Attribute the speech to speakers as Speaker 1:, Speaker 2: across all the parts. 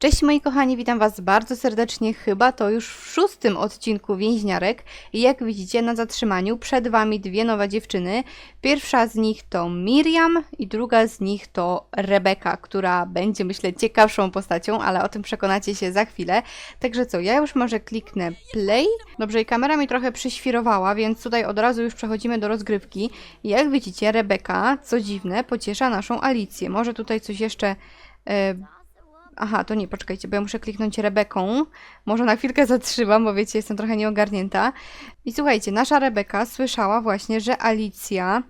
Speaker 1: Cześć moi kochani, witam was bardzo serdecznie, chyba to już w szóstym odcinku Więźniarek jak widzicie na zatrzymaniu przed wami dwie nowe dziewczyny. Pierwsza z nich to Miriam i druga z nich to Rebeka, która będzie myślę ciekawszą postacią, ale o tym przekonacie się za chwilę. Także co, ja już może kliknę play. Dobrze i kamera mi trochę przyświrowała, więc tutaj od razu już przechodzimy do rozgrywki. Jak widzicie Rebeka, co dziwne, pociesza naszą Alicję. Może tutaj coś jeszcze... Aha, to nie, poczekajcie, bo ja muszę kliknąć Rebeką. Może na chwilkę zatrzymam, bo wiecie, jestem trochę nieogarnięta. I słuchajcie, nasza Rebeka słyszała właśnie, że Alicja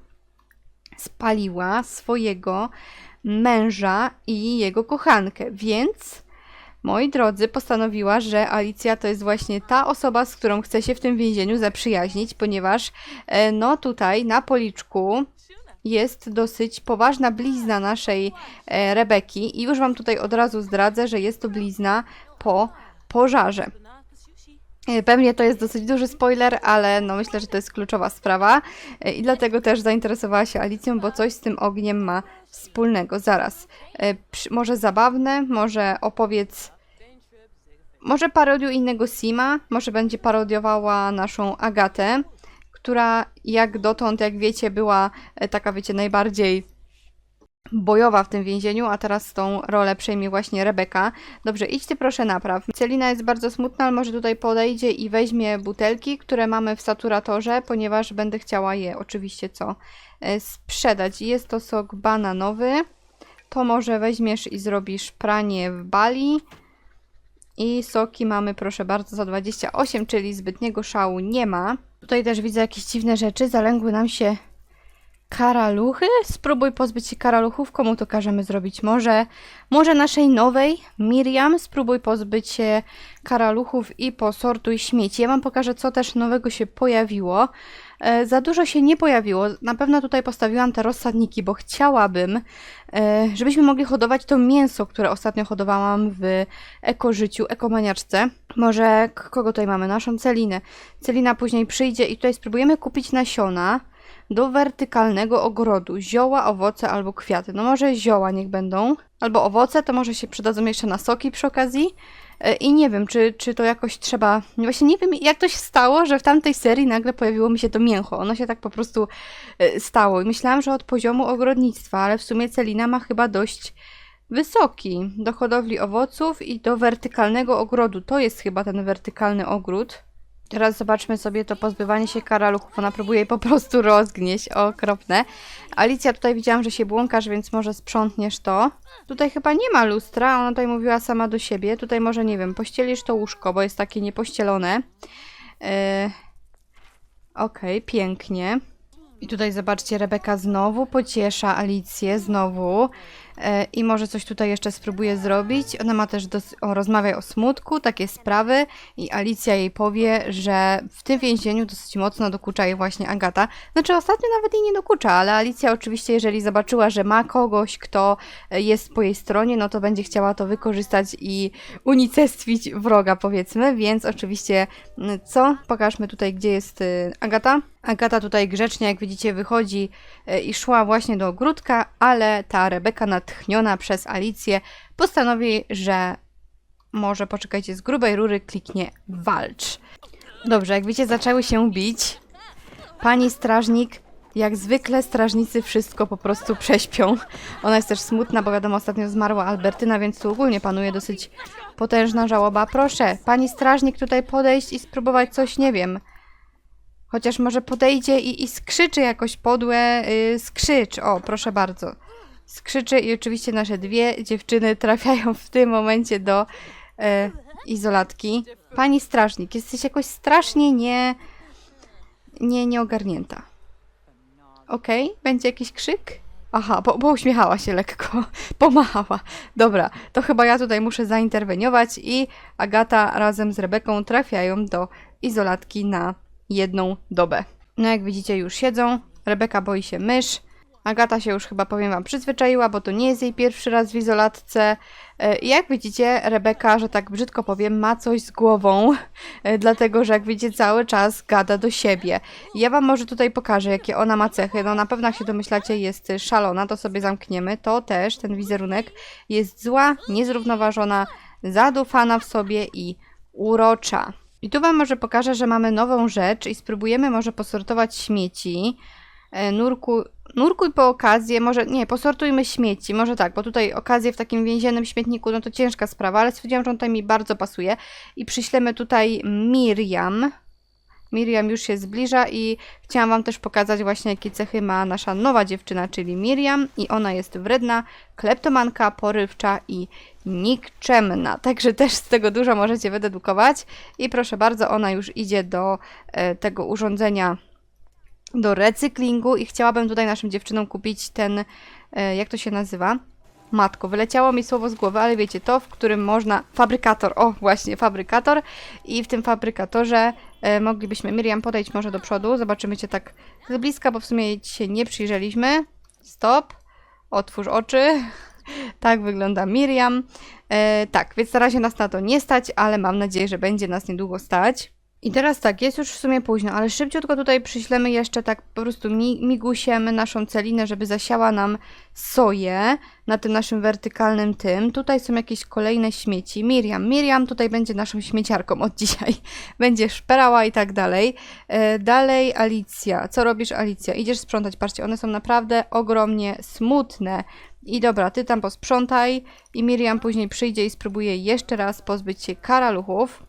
Speaker 1: spaliła swojego męża i jego kochankę, więc moi drodzy, postanowiła, że Alicja to jest właśnie ta osoba, z którą chce się w tym więzieniu zaprzyjaźnić, ponieważ e, no tutaj na policzku jest dosyć poważna blizna naszej e, Rebeki i już Wam tutaj od razu zdradzę, że jest to blizna po pożarze. E, Pewnie to jest dosyć duży spoiler, ale no myślę, że to jest kluczowa sprawa e, i dlatego też zainteresowała się Alicją, bo coś z tym ogniem ma wspólnego. Zaraz. Może zabawne, może opowiedz może parodiuj innego Sima, może będzie parodiowała naszą Agatę, która jak dotąd, jak wiecie, była e, taka, wiecie, najbardziej bojowa w tym więzieniu, a teraz tą rolę przejmie właśnie Rebeka. Dobrze, idź ty proszę napraw. Celina jest bardzo smutna, ale może tutaj podejdzie i weźmie butelki, które mamy w saturatorze, ponieważ będę chciała je oczywiście co e, sprzedać. Jest to sok bananowy. To może weźmiesz i zrobisz pranie w bali. I soki mamy, proszę bardzo, za 28, czyli zbytniego szału nie ma. Tutaj też widzę jakieś dziwne rzeczy. Zalęgły nam się karaluchy. Spróbuj pozbyć się karaluchów. Komu to każemy zrobić? Może, może naszej nowej Miriam. Spróbuj pozbyć się karaluchów i posortuj śmieci. Ja wam pokażę, co też nowego się pojawiło. E, za dużo się nie pojawiło. Na pewno tutaj postawiłam te rozsadniki, bo chciałabym, e, żebyśmy mogli hodować to mięso, które ostatnio hodowałam w ekożyciu, ekomaniaczce. Może kogo tutaj mamy? Naszą Celinę. Celina później przyjdzie i tutaj spróbujemy kupić nasiona do wertykalnego ogrodu. Zioła, owoce albo kwiaty. No może zioła niech będą. Albo owoce, to może się przydadzą jeszcze na soki przy okazji. E, I nie wiem, czy, czy to jakoś trzeba. Właśnie nie wiem, jak to się stało, że w tamtej serii nagle pojawiło mi się to mięcho. Ono się tak po prostu e, stało. I myślałam, że od poziomu ogrodnictwa, ale w sumie Celina ma chyba dość wysoki. Do hodowli owoców i do wertykalnego ogrodu. To jest chyba ten wertykalny ogród. Teraz zobaczmy sobie to pozbywanie się karaluchów. Ona próbuje je po prostu rozgnieść. Okropne. Alicja, tutaj widziałam, że się błąkasz, więc może sprzątniesz to. Tutaj chyba nie ma lustra. Ona tutaj mówiła sama do siebie. Tutaj może, nie wiem, pościelisz to łóżko, bo jest takie niepościelone. Yy... Okej, pięknie. I tutaj zobaczcie, Rebeka znowu pociesza Alicję, znowu. E, I może coś tutaj jeszcze spróbuje zrobić. Ona ma też dos- o, o smutku, takie sprawy. I Alicja jej powie, że w tym więzieniu dosyć mocno dokucza jej właśnie Agata. Znaczy ostatnio nawet jej nie dokucza, ale Alicja oczywiście, jeżeli zobaczyła, że ma kogoś, kto e, jest po jej stronie, no to będzie chciała to wykorzystać i unicestwić wroga, powiedzmy. Więc oczywiście, mm, co? Pokażmy tutaj, gdzie jest y, Agata. Agata tutaj grzecznie, jak widzicie, wychodzi e, i szła właśnie do ogródka, ale ta Rebeka natchniona przez Alicję postanowi, że może poczekajcie z grubej rury kliknie walcz. Dobrze, jak widzicie, zaczęły się bić. Pani strażnik, jak zwykle strażnicy wszystko po prostu prześpią. Ona jest też smutna, bo wiadomo, ostatnio zmarła Albertyna, więc tu ogólnie panuje dosyć potężna żałoba. Proszę, pani strażnik tutaj podejść i spróbować coś, nie wiem, Chociaż może podejdzie i, i skrzyczy jakoś podłe, yy, skrzycz, o proszę bardzo. Skrzyczy i oczywiście nasze dwie dziewczyny trafiają w tym momencie do e, izolatki. Pani strażnik, jesteś jakoś strasznie nie, nie, nieogarnięta. Okej, będzie jakiś krzyk? Aha, bo, bo uśmiechała się lekko, pomachała. Dobra, to chyba ja tutaj muszę zainterweniować i Agata razem z Rebeką trafiają do izolatki na jedną dobę. No jak widzicie już siedzą, Rebeka boi się mysz, Agata się już chyba powiem wam przyzwyczaiła, bo to nie jest jej pierwszy raz w izolatce. E, jak widzicie, Rebeka, że tak brzydko powiem, ma coś z głową, e, dlatego że jak widzicie, cały czas gada do siebie. Ja wam może tutaj pokażę, jakie ona ma cechy. No na pewno, jak się domyślacie, jest szalona, to sobie zamkniemy. To też, ten wizerunek, jest zła, niezrównoważona, zadufana w sobie i urocza. I tu Wam może pokażę, że mamy nową rzecz i spróbujemy może posortować śmieci. E, Nurku, nurkuj po okazję, może nie, posortujmy śmieci, może tak, bo tutaj okazję w takim więziennym śmietniku, no to ciężka sprawa, ale stwierdziłam, że on tutaj mi bardzo pasuje i przyślemy tutaj Miriam. Miriam już się zbliża i chciałam Wam też pokazać właśnie, jakie cechy ma nasza nowa dziewczyna, czyli Miriam i ona jest wredna, kleptomanka, porywcza i nikczemna. Także też z tego dużo możecie wydedukować. I proszę bardzo, ona już idzie do e, tego urządzenia do recyklingu i chciałabym tutaj naszym dziewczynom kupić ten, e, jak to się nazywa? Matko, wyleciało mi słowo z głowy, ale wiecie, to, w którym można. Fabrykator, o właśnie, fabrykator. I w tym fabrykatorze e, moglibyśmy. Miriam, podejdź może do przodu. Zobaczymy cię tak z bliska, bo w sumie ci się nie przyjrzeliśmy. Stop. Otwórz oczy. tak wygląda Miriam. E, tak, więc na razie nas na to nie stać, ale mam nadzieję, że będzie nas niedługo stać. I teraz tak, jest już w sumie późno, ale szybciutko tutaj przyślemy jeszcze tak po prostu mi, migusiem naszą celinę, żeby zasiała nam soję na tym naszym wertykalnym tym. Tutaj są jakieś kolejne śmieci. Miriam, Miriam tutaj będzie naszą śmieciarką od dzisiaj. Będzie szperała i tak dalej. E, dalej Alicja. Co robisz Alicja? Idziesz sprzątać. Patrzcie, one są naprawdę ogromnie smutne. I dobra, ty tam posprzątaj i Miriam później przyjdzie i spróbuje jeszcze raz pozbyć się karaluchów.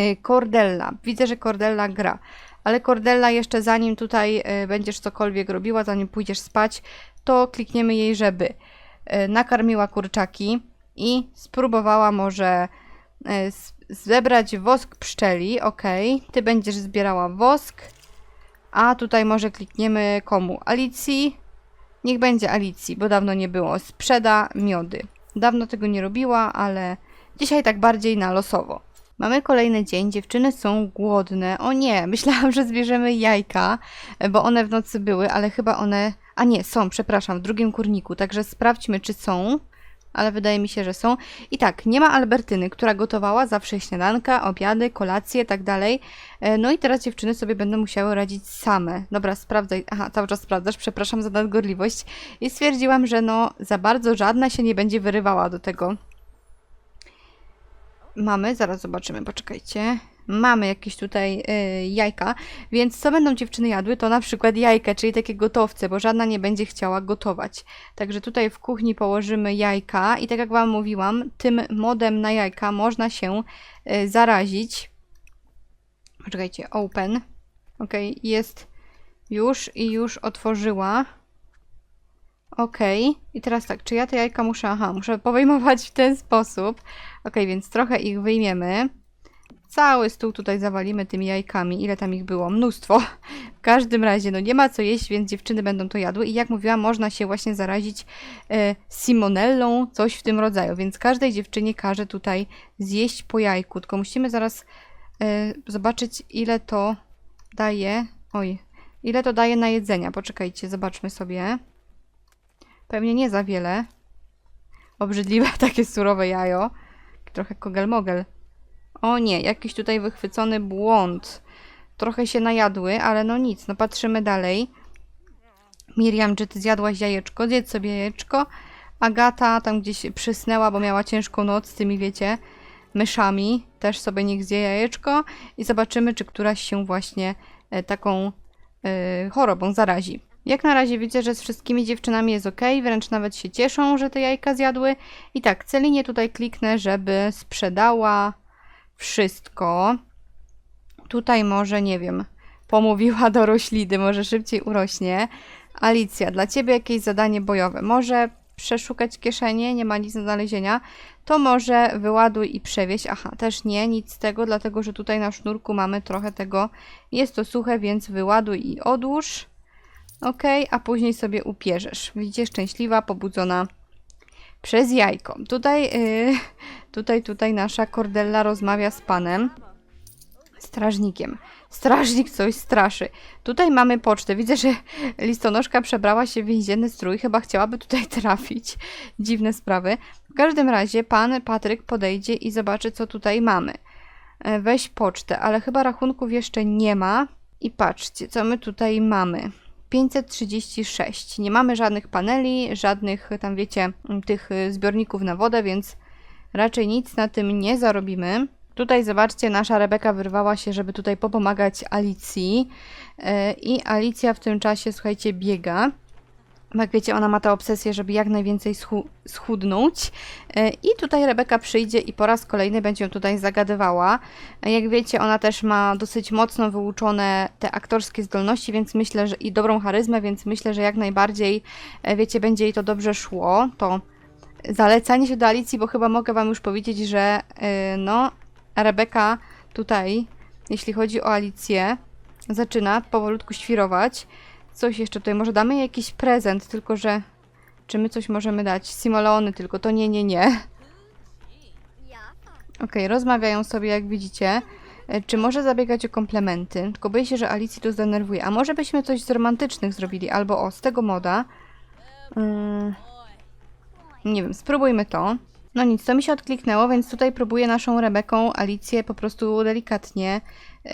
Speaker 1: Y, Cordella. Widzę, że Cordella gra. Ale Cordella jeszcze zanim tutaj y, będziesz cokolwiek robiła, zanim pójdziesz spać, to klikniemy jej, żeby y, nakarmiła kurczaki i spróbowała może zebrać wosk pszczeli. Ok, ty będziesz zbierała wosk. A tutaj może klikniemy komu? Alicji. Niech będzie Alicji, bo dawno nie było. Sprzeda miody. Dawno tego nie robiła, ale dzisiaj tak bardziej na losowo. Mamy kolejny dzień, dziewczyny są głodne. O nie, myślałam, że zbierzemy jajka, bo one w nocy były, ale chyba one... A nie, są, przepraszam, w drugim kurniku, także sprawdźmy, czy są. Ale wydaje mi się, że są. I tak, nie ma Albertyny, która gotowała zawsze śniadanka, obiady, kolacje, tak dalej. E, no i teraz dziewczyny sobie będą musiały radzić same. Dobra, sprawdzaj. Aha, cały czas sprawdzasz, przepraszam za nadgorliwość. I stwierdziłam, że no, za bardzo żadna się nie będzie wyrywała do tego mamy, zaraz zobaczymy, poczekajcie. Mamy jakieś tutaj y, jajka, więc co będą dziewczyny jadły, to na przykład jajka, czyli takie gotowce, bo żadna nie będzie chciała gotować. Także tutaj w kuchni położymy jajka i tak jak Wam mówiłam, tym modem na jajka można się y, zarazić. Poczekajcie, open. Ok, jest już i już otworzyła. Ok, i teraz tak, czy ja te jajka muszę, aha, muszę powejmować w ten sposób. Ok, więc trochę ich wyjmiemy. Cały stół tutaj zawalimy tymi jajkami. Ile tam ich było? Mnóstwo. W każdym razie, no nie ma co jeść, więc dziewczyny będą to jadły. I jak mówiłam, można się właśnie zarazić e, simonellą, coś w tym rodzaju. Więc każdej dziewczynie każe tutaj zjeść po jajku. Tylko musimy zaraz e, zobaczyć, ile to daje. Oj, ile to daje na jedzenia. Poczekajcie, zobaczmy sobie. Pewnie nie za wiele. Obrzydliwe takie surowe jajo. Trochę kogel-mogel. O nie, jakiś tutaj wychwycony błąd. Trochę się najadły, ale no nic, no patrzymy dalej. Miriam, czy ty zjadłaś jajeczko? Zjedz sobie jajeczko. Agata tam gdzieś przysnęła, bo miała ciężką noc z tymi, wiecie, myszami. Też sobie niech zje jajeczko i zobaczymy, czy któraś się właśnie e, taką e, chorobą zarazi. Jak na razie widzę, że z wszystkimi dziewczynami jest ok, wręcz nawet się cieszą, że te jajka zjadły. I tak, Celinie tutaj kliknę, żeby sprzedała wszystko. Tutaj może, nie wiem, pomówiła do rośliny, może szybciej urośnie. Alicja, dla Ciebie jakieś zadanie bojowe. Może przeszukać kieszenie, nie ma nic do znalezienia. To może wyładuj i przewieź. Aha, też nie, nic z tego, dlatego że tutaj na sznurku mamy trochę tego. Jest to suche, więc wyładuj i odłóż. Ok, a później sobie upierzesz. Widzicie, szczęśliwa, pobudzona przez jajko. Tutaj, yy, tutaj, tutaj nasza Cordella rozmawia z panem strażnikiem. Strażnik coś straszy. Tutaj mamy pocztę. Widzę, że listonoszka przebrała się w więzienny strój. Chyba chciałaby tutaj trafić. Dziwne sprawy. W każdym razie pan Patryk podejdzie i zobaczy, co tutaj mamy. E, weź pocztę, ale chyba rachunków jeszcze nie ma. I patrzcie, co my tutaj mamy. 536. Nie mamy żadnych paneli, żadnych tam wiecie, tych zbiorników na wodę, więc raczej nic na tym nie zarobimy. Tutaj zobaczcie, nasza Rebeka wyrwała się, żeby tutaj popomagać Alicji e, i Alicja w tym czasie, słuchajcie, biega. Jak wiecie, ona ma tę obsesję, żeby jak najwięcej schu- schudnąć. E, I tutaj Rebeka przyjdzie i po raz kolejny będzie ją tutaj zagadywała. E, Jak wiecie, ona też ma dosyć mocno wyuczone te aktorskie zdolności, więc myślę, że i dobrą charyzmę, więc myślę, że jak najbardziej, e, wiecie, będzie jej to dobrze szło. To zalecanie się do Alicji, bo chyba mogę Wam już powiedzieć, że no, Rebeka tutaj, jeśli chodzi o Alicję, zaczyna powolutku świrować. Coś jeszcze tutaj, może damy jakiś prezent, tylko że czy my coś możemy dać? Simolony tylko, to nie, nie, nie. Okej, rozmawiają sobie, jak widzicie. E, Czy może zabiegać o komplementy? Tylko boję się, że Alicji to zdenerwuje. A może byśmy coś z romantycznych zrobili? Albo o, z tego moda. Ym, nie wiem, spróbujmy to. No nic, to mi się odkliknęło, więc tutaj próbuję naszą Rebeką Alicję po prostu delikatnie yy,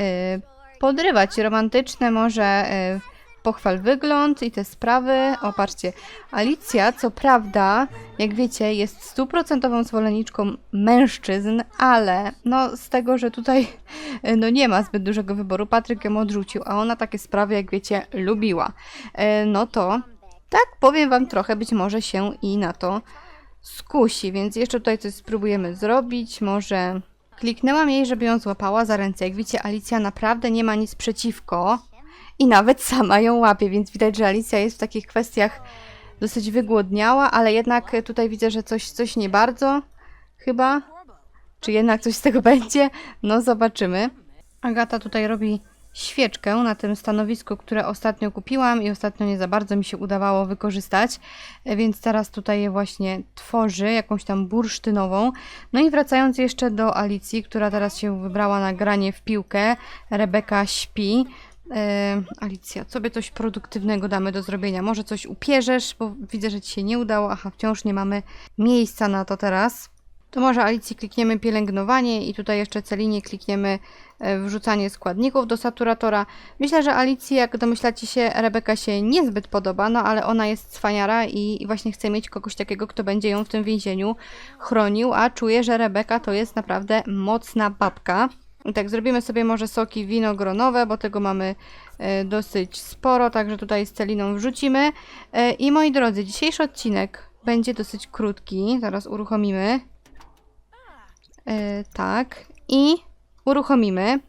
Speaker 1: podrywać. Romantyczne może yy, pochwal wygląd i te sprawy. O, patrzcie, Alicja, co prawda, jak wiecie, jest stuprocentową zwolenniczką mężczyzn, ale no z tego, że tutaj no nie ma zbyt dużego wyboru, Patryk ją odrzucił, a ona takie sprawy, jak wiecie, lubiła. E, No to tak powiem wam trochę, być może się i na to skusi, więc jeszcze tutaj coś spróbujemy zrobić, może... Kliknęłam jej, żeby ją złapała za ręce. Jak widzicie, Alicja naprawdę nie ma nic przeciwko i nawet sama ją łapie, więc widać, że Alicja jest w takich kwestiach dosyć wygłodniała, ale jednak tutaj widzę, że coś, coś nie bardzo chyba. Czy jednak coś z tego będzie? No zobaczymy. Agata tutaj robi świeczkę na tym stanowisku, które ostatnio kupiłam i ostatnio nie za bardzo mi się udawało wykorzystać, więc teraz tutaj je właśnie tworzy, jakąś tam bursztynową. No i wracając jeszcze do Alicji, która teraz się wybrała na granie w piłkę, Rebeka śpi. E, Alicja, sobie coś produktywnego damy do zrobienia. Może coś upierzesz, bo widzę, że ci się nie udało. Aha, wciąż nie mamy miejsca na to teraz. To może Alicji klikniemy pielęgnowanie i tutaj jeszcze Celinie klikniemy e, wrzucanie składników do saturatora. Myślę, że Alicji, jak domyślacie się, Rebeka się niezbyt podoba, no ale ona jest cwaniara i, i właśnie chce mieć kogoś takiego, kto będzie ją w tym więzieniu chronił, a czuję, że Rebeka to jest naprawdę mocna babka. Tak, zrobimy sobie może soki winogronowe, bo tego mamy e, dosyć sporo, także tutaj z Celiną wrzucimy. E, I moi drodzy, dzisiejszy odcinek będzie dosyć krótki, zaraz uruchomimy. E, tak, i uruchomimy.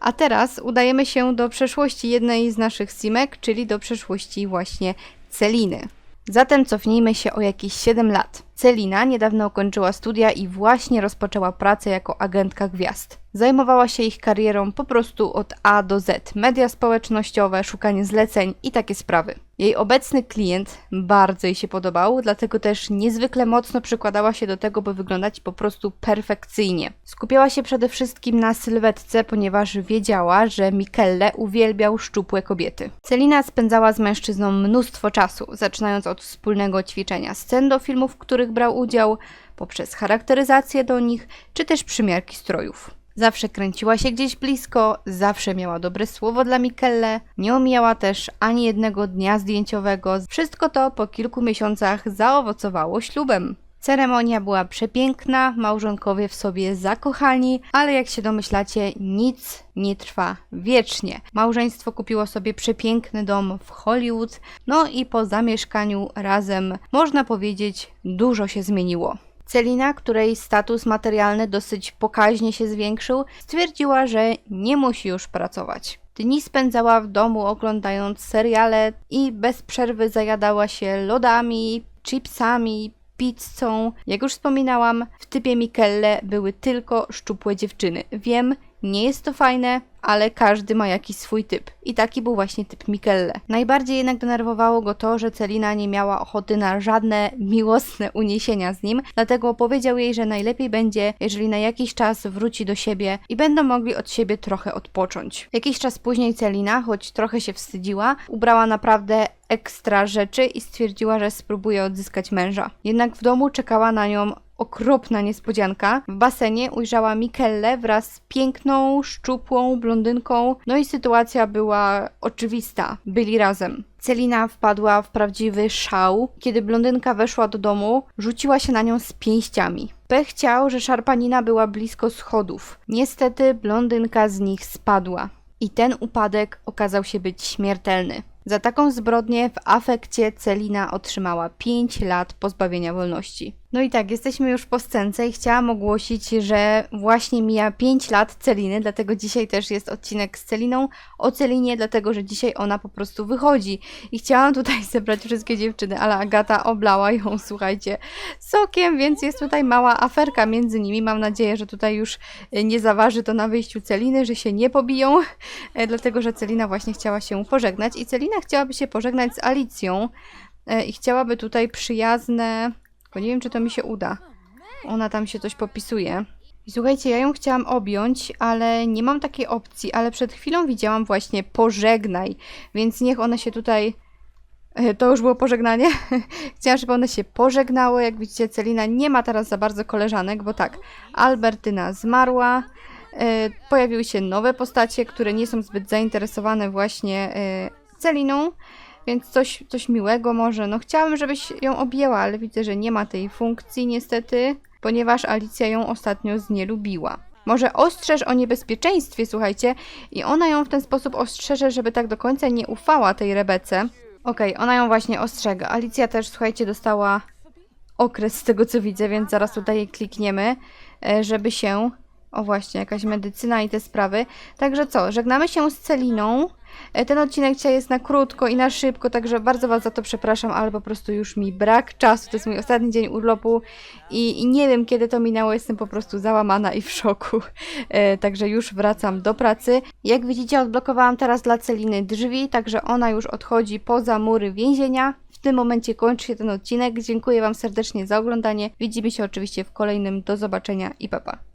Speaker 1: A teraz udajemy się do przeszłości jednej z naszych simek, czyli do przeszłości właśnie Celiny. Zatem cofnijmy się o jakieś 7 lat. Celina niedawno ukończyła studia i właśnie rozpoczęła pracę jako agentka gwiazd. Zajmowała się ich karierą po prostu od A do Z. Media społecznościowe, szukanie zleceń i takie sprawy. Jej obecny klient bardzo jej się podobał, dlatego też niezwykle mocno przykładała się do tego, by wyglądać po prostu perfekcyjnie. Skupiała się przede wszystkim na sylwetce, ponieważ wiedziała, że Mikelle uwielbiał szczupłe kobiety. Celina spędzała z mężczyzną mnóstwo czasu, zaczynając od wspólnego ćwiczenia scen do filmów, w których brał udział, poprzez charakteryzację do nich, czy też przymiarki strojów. Zawsze kręciła się gdzieś blisko, zawsze miała dobre słowo dla Mikelle, nie omijała też ani jednego dnia zdjęciowego. Wszystko to po kilku miesiącach zaowocowało ślubem. Ceremonia była przepiękna, małżonkowie w sobie zakochani, ale jak się domyślacie, nic nie trwa wiecznie. Małżeństwo kupiło sobie przepiękny dom w Hollywood, no i po zamieszkaniu razem, można powiedzieć, dużo się zmieniło. Celina, której status materialny dosyć pokaźnie się zwiększył, stwierdziła, że nie musi już pracować. Dni spędzała w domu oglądając seriale i bez przerwy zajadała się lodami, chipsami, pizzą. Jak już wspominałam, w typie Mikelle były tylko szczupłe dziewczyny. Wiem, nie jest to fajne, ale każdy ma jakiś swój typ. I taki był właśnie typ Mikelle. Najbardziej jednak denerwowało go to, że Celina nie miała ochoty na żadne miłosne uniesienia z nim, dlatego powiedział jej, że najlepiej będzie, jeżeli na jakiś czas wróci do siebie i będą mogli od siebie trochę odpocząć. Jakiś czas później Celina, choć trochę się wstydziła, ubrała naprawdę ekstra rzeczy i stwierdziła, że spróbuje odzyskać męża. Jednak w domu czekała na nią okropna niespodzianka. W basenie ujrzała Mikelle wraz z piękną, szczupłą blondynką, no i sytuacja była oczywista. Byli razem. Celina wpadła w prawdziwy szał. Kiedy blondynka weszła do domu, rzuciła się na nią z pięściami. Pech chciał, że szarpanina była blisko schodów. Niestety blondynka z nich spadła. I ten upadek okazał się być śmiertelny. Za taką zbrodnię w afekcie Celina otrzymała 5 lat pozbawienia wolności. No i tak, jesteśmy już po scence i chciałam ogłosić, że właśnie mija 5 lat Celiny, dlatego dzisiaj też jest odcinek z Celiną o Celinie, dlatego że dzisiaj ona po prostu wychodzi. I chciałam tutaj zebrać wszystkie dziewczyny, ale Agata oblała ją, słuchajcie, sokiem, więc jest tutaj mała aferka między nimi. Mam nadzieję, że tutaj już nie zaważy to na wyjściu Celiny, że się nie pobiją, e, dlatego że Celina właśnie chciała się pożegnać i Celina chciałaby się pożegnać z Alicją e, i chciałaby tutaj przyjazne, nie wiem, czy to mi się uda. Ona tam się coś popisuje. Słuchajcie, ja ją chciałam objąć, ale nie mam takiej opcji, ale przed chwilą widziałam właśnie pożegnaj, więc niech one się tutaj E, To już było pożegnanie. Chciałam, żeby one się pożegnały. Jak widzicie, Celina nie ma teraz za bardzo koleżanek, bo tak, Albertyna zmarła. e, Pojawiły się nowe postacie, które nie są zbyt zainteresowane właśnie e, Celiną, więc coś, coś miłego może. No chciałabym, żebyś ją objęła, ale widzę, że nie ma tej funkcji niestety, ponieważ Alicja ją ostatnio znielubiła. Może ostrzeż o niebezpieczeństwie, słuchajcie, i ona ją w ten sposób ostrzeże, żeby tak do końca nie ufała tej Rebece. Okej, ona ją właśnie ostrzega. Alicja też, słuchajcie, dostała okres z tego co widzę, więc zaraz tutaj klikniemy, e, żeby się. O właśnie, jakaś medycyna i te sprawy. Także co, żegnamy się z Celiną. E, Ten odcinek dzisiaj jest na krótko i na szybko, także bardzo Was za to przepraszam, ale po prostu już mi brak czasu. To jest mój ostatni dzień urlopu i, i nie wiem kiedy to minęło, jestem po prostu załamana i w szoku. E, także już wracam do pracy. Jak widzicie, odblokowałam teraz dla Celiny drzwi, także ona już odchodzi poza mury więzienia. W tym momencie kończy się ten odcinek. Dziękuję Wam serdecznie za oglądanie. Widzimy się oczywiście w kolejnym. Do zobaczenia i pa pa.